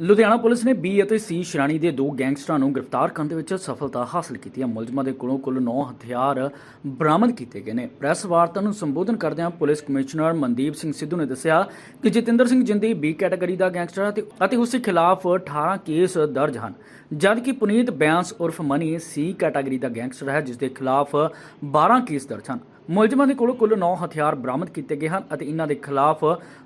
Ludhiana police ਨੇ B ਅਤੇ ਸੀ ਸ਼੍ਰੇਣੀ ਦੇ ਦੋ ਗੈਂਗਸਟਰਾਂ ਨੂੰ ਗ੍ਰਿਫਤਾਰ ਕਰਨ ਦੇ ਵਿੱਚ ਸਫਲਤਾ ਹਾਸਲ ਕੀਤੀ ਹੈ। ਮੁਲਜ਼ਮਾਂ ਦੇ ਕੋਲੋਂ ਕੁੱਲ 9 ਹਥਿਆਰ ਬਰਾਮਦ ਕੀਤੇ ਗਏ ਨੇ। ਪ੍ਰੈਸ ਵਾਰਤਾ ਨੂੰ ਸੰਬੋਧਨ ਕਰਦਿਆਂ ਪੁਲਿਸ ਕਮਿਸ਼ਨਰ ਮਨਦੀਪ ਸਿੰਘ ਸਿੱਧੂ ਨੇ ਦੱਸਿਆ ਕਿ ਜਤਿੰਦਰ ਸਿੰਘ ਜਿੰਦੀ ਬੀ ਕੈਟਾਗਰੀ ਦਾ ਗੈਂਗਸਟਰ ਹੈ ਅਤੇ ਉਸ ਦੇ ਖਿਲਾਫ 18 ਕੇਸ ਦਰਜ ਹਨ। ਜਦਕਿ ਪੁਨੀਤ ਬੈਂਸ ਉਰਫ ਮਨੀ ਸੀ ਕੈਟਾਗਰੀ ਦਾ ਗੈਂਗਸਟਰ ਹੈ, ਜਿਸ ਦੇ ਖਿਲਾਫ 12 ਕੇਸ ਦਰਜ ਹਨ। ਮੁਲਜ਼ਮਾਂ ਦੇ ਕੋਲੋਂ ਕੁੱਲ 9 ਹਥਿਆਰ ਬਰਾਮਦ ਕੀਤੇ ਗਏ ਹਨ ਅਤੇ ਇਹਨਾਂ ਦੇ ਖਿਲਾਫ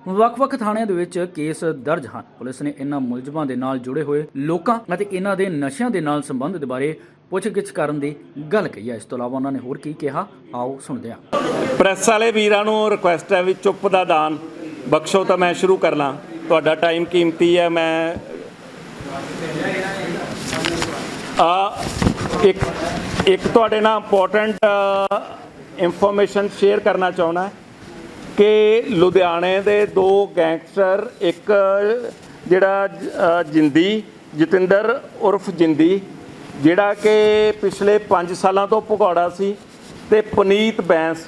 ਵੱਖ-ਵੱਖ ਥਾਣਿਆਂ ਦੇ ਵਿੱਚ ਕੇਸ ਦਰਜ ਹਨ। ਪੁਲਿਸ ਨੇ ਇਹਨਾਂ ਮੁਲਜ਼ਮਾਂ ਦੇ ਨਾਲ ਜੁੜੇ ਹੋਏ ਲੋਕਾਂ ਅਤੇ ਇਹਨਾਂ ਦੇ ਨਸ਼ਿਆਂ ਦੇ ਨਾਲ ਸੰਬੰਧ ਦੇ ਬਾਰੇ ਪੁੱਛਗਿੱਛ ਕਰਨ ਦੀ ਗੱਲ ਕਹੀ ਹੈ। ਇਸ ਤੋਂ ਇਲਾਵਾ ਉਹਨਾਂ ਨੇ ਹੋਰ ਕੀ ਕਿਹਾ? ਆਓ ਸੁਣਦੇ ਹਾਂ। ਪ੍ਰੈਸ ਵਾਲੇ ਵੀਰਾਂ ਨੂੰ ਰਿਕੁਐਸਟ ਹੈ ਵੀ ਚੁੱਪ ਦਾ ਦਾਨ। ਬਖਸ਼ੋ ਤਾਂ ਮੈਂ ਸ਼ੁਰੂ ਕਰ ਲਾਂ। ਤੁਹਾਡਾ ਟਾਈਮ ਕੀਮਤੀ ਹੈ, ਮੈਂ ਆ ਇੱਕ ਇੱਕ ਤੁਹਾਡੇ ਨਾਲ ਇੰਪੋਰਟੈਂਟ ਇਨਫੋਰਮੇਸ਼ਨ ਸ਼ੇਅਰ ਕਰਨਾ ਚਾਹੁੰਦਾ ਕਿ ਲੁਧਿਆਣੇ ਦੇ ਦੋ ਗੈਂਗਸਟਰ, ਇੱਕ ਜਿਹੜਾ ਜਿੰਦੀ, ਜਤਿੰਦਰ ਉਰਫ ਜਿੰਦੀ, ਜਿਹੜਾ ਕਿ ਪਿਛਲੇ 5 ਸਾਲਾਂ ਤੋਂ ਭਗੌੜਾ ਸੀ, ਤੇ ਪੁਨੀਤ ਬੈਂਸ,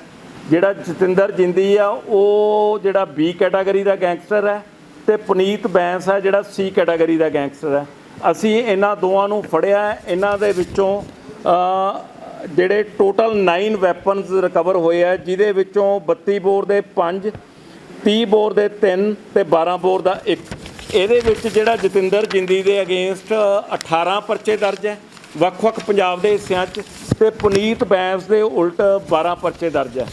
ਜਿਹੜਾ ਜਤਿੰਦਰ ਜਿੰਦੀ ਆ, ਉਹ ਜਿਹੜਾ ਬੀ ਕੈਟਾਗਰੀ ਦਾ ਗੈਂਗਸਟਰ ਹੈ ਤੇ ਪੁਨੀਤ ਬੈਂਸ ਹੈ ਜਿਹੜਾ ਸੀ ਕੈਟਾਗਰੀ ਦਾ ਗੈਂਗਸਟਰ ਹੈ। ਅਸੀਂ ਇਹਨਾਂ ਦੋਵਾਂ ਨੂੰ ਫੜਿਆ ਇਹਨਾਂ ਦੇ ਵਿੱਚੋਂ ਜਿਹੜੇ ਟੋਟਲ 9 ਵੈਪਨਸ ਰਿਕਵਰ ਹੋਏ ਆ, ਜਿਹਦੇ ਵਿੱਚੋਂ 32 ਬੋਰ ਦੇ 5 30 ਬੋਰ ਦੇ 3 ਤੇ 12 ਬੋਰ ਦਾ 1 ਇਹਦੇ ਵਿੱਚ ਜਿਹੜਾ ਜਤਿੰਦਰ ਜਿੰਦੀ ਦੇ ਅਗੇਂਸਟ 18 ਪਰਚੇ ਦਰਜ ਹੈ, ਵੱਖ-ਵੱਖ ਪੰਜਾਬ ਦੇ ਹਿੱਸਿਆਂ 'ਚ, ਤੇ ਪੁਨੀਤ ਬੈਂਸ ਦੇ ਉਲਟ 12 ਪਰਚੇ ਦਰਜ ਹੈ।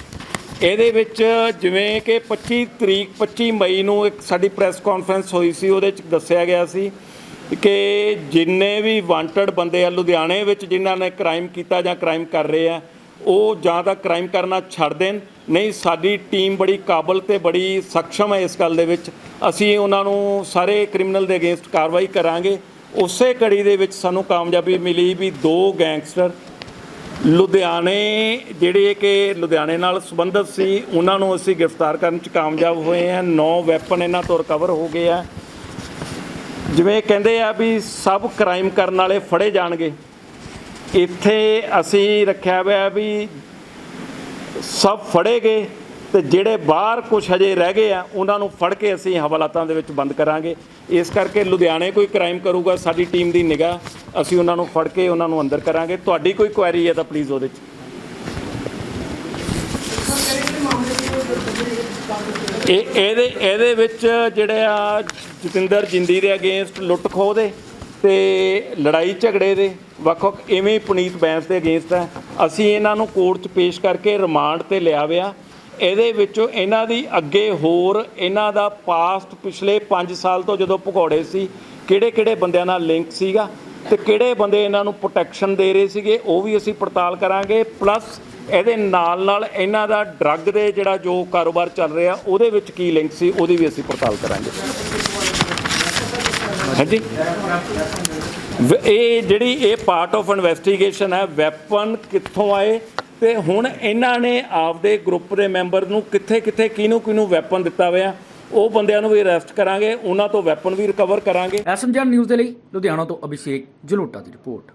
ਇਹਦੇ ਵਿੱਚ ਜਿਵੇਂ ਕਿ 25 ਤਰੀਕ 25 ਮਈ ਨੂੰ ਇੱਕ ਸਾਡੀ ਪ੍ਰੈਸ ਕਾਨਫਰੰਸ ਹੋਈ ਸੀ, ਉਹਦੇ 'ਚ ਦੱਸਿਆ ਗਿਆ ਸੀ ਕਿ ਜਿੰਨੇ ਵੀ ਵਾਂਟਡ ਬੰਦੇ ਆ ਲੁਧਿਆਣੇ ਵਿੱਚ ਜਿਨ੍ਹਾਂ ਨੇ ਕ੍ਰਾਈਮ ਕੀਤਾ ਜਾਂ ਕ੍ਰਾਈਮ ਕਰ ਰਹੇ ਆ, ਉਹ ਜਾਂ ਤਾਂ ਕ੍ਰਾਈਮ ਕਰਨਾ ਛੱਡ ਦੇਣ। ਨਹੀਂ, ਸਾਡੀ ਟੀਮ ਬੜੀ ਕਾਬਲ ਤੇ ਬੜੀ ਸક્ષਮ ਹੈ ਇਸ ਗੱਲ ਦੇ ਵਿੱਚ। ਅਸੀਂ ਉਹਨਾਂ ਨੂੰ ਸਾਰੇ ਕ੍ਰਿਮੀਨਲ ਦੇ ਅਗੇਂਸਟ ਕਾਰਵਾਈ ਕਰਾਂਗੇ। ਉਸੇ ਕੜੀ ਦੇ ਵਿੱਚ ਸਾਨੂੰ ਕਾਮਯਾਬੀ ਮਿਲੀ ਵੀ ਦੋ ਗੈਂਗਸਟਰ ਲੁਧਿਆਣੇ, ਜਿਹੜੇ ਕਿ ਲੁਧਿਆਣੇ ਨਾਲ ਸੰਬੰਧਿਤ ਸੀ, ਉਹਨਾਂ ਨੂੰ ਅਸੀਂ ਗ੍ਰਿਫਤਾਰ ਕਰਨ 'ਚ ਕਾਮਯਾਬ ਹੋਏ ਹਾਂ। ਨੌ ਵੈਪਨ ਇਹਨਾਂ ਤੋਂ ਰਿਕਵਰ ਹੋ ਗਏ ਆ। ਜਿਵੇਂ ਕਹਿੰਦੇ ਆ ਵੀ ਸਭ ਕ੍ਰਾਈਮ ਕਰਨ ਵਾਲੇ ਫੜੇ ਜਾਣਗੇ। ਇੱਥੇ ਅਸੀਂ ਰੱਖਿਆ ਹੋਇਆ ਵੀ ਸਭ ਫੜੇ ਗਏ ਤੇ ਜਿਹੜੇ ਬਾਹਰ ਕੁਝ ਹਜੇ ਰਹਿ ਗਏ ਆ, ਉਹਨਾਂ ਨੂੰ ਫੜ ਕੇ ਅਸੀਂ ਹਵਾਲਾਤਾਂ ਦੇ ਵਿੱਚ ਬੰਦ ਕਰਾਂਗੇ। ਇਸ ਕਰਕੇ ਲੁਧਿਆਣੇ ਕੋਈ ਕ੍ਰਾਈਮ ਕਰੂਗਾ, ਸਾਡੀ ਟੀਮ ਦੀ ਨਿਗਾਹ ਅਸੀਂ ਉਹਨਾਂ ਨੂੰ ਫੜ ਕੇ ਉਹਨਾਂ ਨੂੰ ਅੰਦਰ ਕਰਾਂਗੇ। ਤੁਹਾਡੀ ਕੋਈ ਕੁਐਰੀ ਹੈ ਤਾਂ ਪਲੀਜ਼ ਉਹਦੇ 'ਚ। ਇਹ ਇਹਦੇ ਇਹਦੇ ਵਿੱਚ ਜਿਹੜੇ ਆ ਜਤਿੰਦਰ ਜਿੰਦੀ ਦੇ ਅਗੇਂਸਟ ਲੁੱਟ ਖੋਹ ਦੇ ਤੇ ਲੜਾਈ ਝਗੜੇ ਦੇ, ਵੱਖ-ਵੱਖ ਇਵੇਂ ਹੀ ਪੁਨੀਤ ਬੈਂਸ ਦੇ ਅਗੇਂਸਟ ਹੈ ਅਸੀਂ ਇਹਨਾਂ ਨੂੰ ਕੋਰਟ 'ਚ ਪੇਸ਼ ਕਰਕੇ ਰਿਮਾਂਡ ਤੇ ਲਿਆ ਵਿਆ ਇਹਦੇ ਵਿੱਚੋਂ ਇਹਨਾਂ ਦੀ ਅੱਗੇ ਹੋਰ ਇਹਨਾਂ ਦਾ ਪਾਸਟ ਪਿਛਲੇ 5 ਸਾਲ ਤੋਂ ਜਦੋਂ ਭਗੌੜੇ ਸੀ, ਕਿਹੜੇ-ਕਿਹੜੇ ਬੰਦਿਆਂ ਨਾਲ ਲਿੰਕ ਸੀਗਾ ਤੇ ਕਿਹੜੇ ਬੰਦੇ ਇਹਨਾਂ ਨੂੰ ਪ੍ਰੋਟੈਕਸ਼ਨ ਦੇ ਰਹੇ ਸੀਗੇ, ਉਹ ਵੀ ਅਸੀਂ ਪੜਤਾਲ ਕਰਾਂਗੇ। ਪਲੱਸ ਇਹਦੇ ਨਾਲ ਨਾਲ ਇਹਨਾਂ ਦਾ ਡਰੱਗ ਦੇ ਜਿਹੜਾ ਜੋ ਕਾਰੋਬਾਰ ਚੱਲ ਰਿਹਾ, ਉਹਦੇ ਵਿੱਚ ਕੀ ਲਿੰਕ ਸੀ, ਉਹਦੀ ਵੀ ਅਸੀਂ ਪੜਤਾਲ ਕਰਾਂਗੇ। ਹਾਂਜੀ? ਇਹ ਜਿਹੜੀ ਇਹ ਪਾਰਟ ਆਫ ਇਨਵੈਸਟੀਗੇਸ਼ਨ ਹੈ ਵੈਪਨ ਕਿੱਥੋਂ ਆਏ ਤੇ ਹੁਣ ਇਹਨਾਂ ਨੇ ਆਪਦੇ ਗਰੁੱਪ ਦੇ ਮੈਂਬਰ ਨੂੰ ਕਿੱਥੇ ਕਿੱਥੇ ਕਿਹਨੂੰ ਕਿਹਨੂੰ ਵੈਪਨ ਦਿੱਤਾ ਹੋਇਆ, ਉਹ ਬੰਦਿਆਂ ਨੂੰ ਵੀ ਅਰੈਸਟ ਕਰਾਂਗੇ, ਉਹਨਾਂ ਤੋਂ ਵੈਪਨ ਵੀ ਰਿਕਵਰ ਕਰਾਂਗੇ। ਐਸਐਮਜੀ ਨਿਊਜ਼ ਦੇ ਲਈ ਲੁਧਿਆਣਾ ਤੋਂ ਅਭਿਸ਼ੇਕ ਜਲੋਟਾ ਦੀ ਰਿਪੋਰਟ।